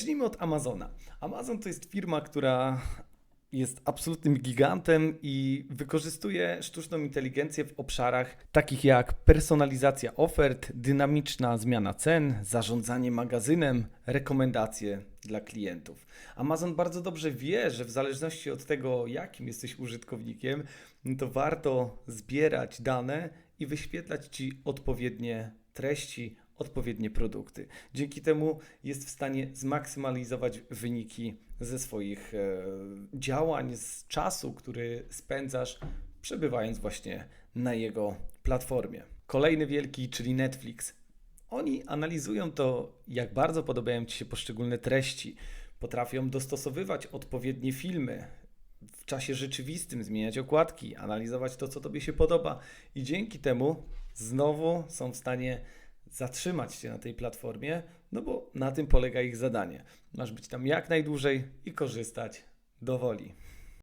Zacznijmy od Amazona. Amazon to jest firma, która jest absolutnym gigantem i wykorzystuje sztuczną inteligencję w obszarach takich jak personalizacja ofert, dynamiczna zmiana cen, zarządzanie magazynem, rekomendacje dla klientów. Amazon bardzo dobrze wie, że w zależności od tego, jakim jesteś użytkownikiem, to warto zbierać dane i wyświetlać ci odpowiednie treści, odpowiednie produkty. Dzięki temu jest w stanie zmaksymalizować wyniki ze swoich e, działań, z czasu, który spędzasz przebywając właśnie na jego platformie. Kolejny wielki, czyli Netflix. Oni analizują to, jak bardzo podobają Ci się poszczególne treści, potrafią dostosowywać odpowiednie filmy w czasie rzeczywistym, zmieniać okładki, analizować to, co Tobie się podoba, i dzięki temu znowu są w stanie zatrzymać się na tej platformie, no bo na tym polega ich zadanie. Masz być tam jak najdłużej i korzystać do woli.